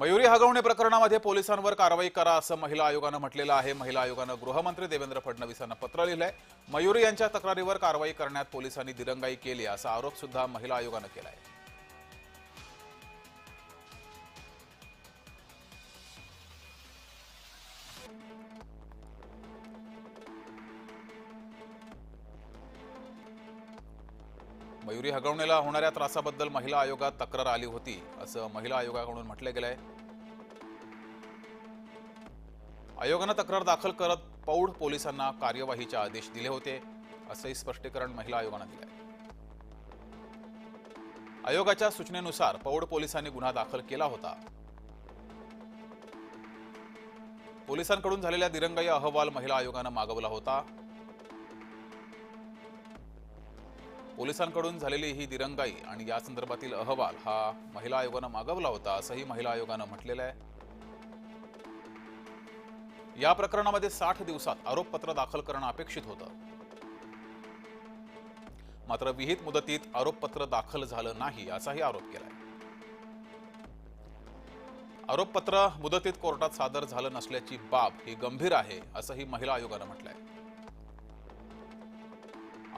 मयुरी हगवणे प्रकरणामध्ये पोलिसांवर कारवाई करा असं महिला आयोगानं म्हटलेलं आहे. महिला आयोगानं गृहमंत्री देवेंद्र फडणवीसांना पत्र लिहिलंय. मयुरी यांच्या तक्रारीवर कारवाई करण्यात पोलिसांनी दिरंगाई केली असा आरोप सुद्धा महिला आयोगानं केलाय. मयुरी हगवणेला होणाऱ्या त्रासाबद्दल महिला आयोगात तक्रार आली होती असं महिला आयोगाकडून म्हटलं गेलंय. आयोगानं तक्रार दाखल करत पौड पोलिसांना कार्यवाहीचे आदेश दिले होते असंही स्पष्टीकरण महिला आयोगानं दिलंय. आयोगाच्या सूचनेनुसार पौड पोलिसांनी गुन्हा दाखल केला होता. पोलिसांकडून झालेल्या दिरंगाई अहवाल महिला आयोगानं मागवला होता. पोलिसांकडून झालेली ही दिरंगाई आणि या संदर्भातील अहवाल हा महिला आयोगानं मागवला होता असंही महिला आयोगानं म्हटलेलं आहे. या प्रकरणामध्ये साठ दिवसात आरोपपत्र दाखल करणं अपेक्षित होतं. मात्र विहित मुदतीत आरोपपत्र दाखल झालं नाही असाही आरोप केलाय. आरोपपत्र मुदतीत कोर्टात सादर झालं नसल्याची बाब ही गंभीर आहे असंही महिला आयोगानं म्हटलंय.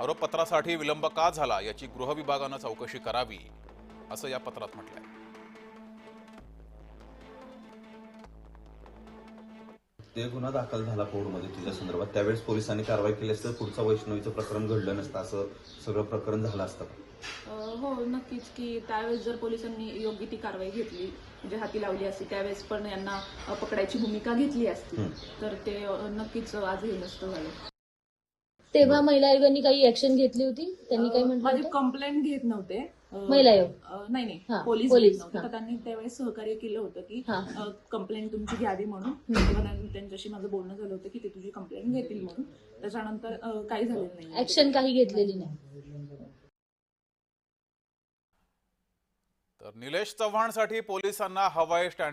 आरोपपत्रासाठी विलंब का झाला याची गृह विभागानं चौकशी करावी असं या पत्रात म्हटलंय. ते गुन्हा दाखल झाला पौडमध्ये तुझ्या संदर्भात. त्यावेळेस पोलिसांनी कारवाई केली असतं पुढचं वैष्णवीचं प्रकरण घडलं नसतं असं सगळं प्रकरण झालं असतं. हो नक्कीच की त्यावेळेस जर पोलिसांनी योग्य ती कारवाई घेतली म्हणजे हाती लावली असती त्यावेळेस पण यांना पकडायची भूमिका घेतली असती. तर ते नक्कीच आज हे नसतं झालं. तेव्हा महिला आयोगाने काही ऍक्शन घेतली होती? त्यांनी काय अ, म्हटलं माझी होतं? कंप्लेंट घेत नव्हते. अ, महिला आयोग. अ, नाही हा, नाही. पोलीस पोलीस, घेत नव्हते. हा. तर त्यांनी त्यावेळेस सहकार्य केलं होतं की हा. कंप्लेंट तुमची घ्यावी म्हणून. तेव्हा त्यां- त्यांच्याशी माझं बोलणं झालं होतं की ते तुझी कंप्लेंट घेतील म्हणून. त्याच्यानंतर अ, काही झालेलं नाही. ऍक्शन काही घेतलेली नाही. तर निलेश चव्हाणसाठी पोलिसांना हवाई स्टँडिंग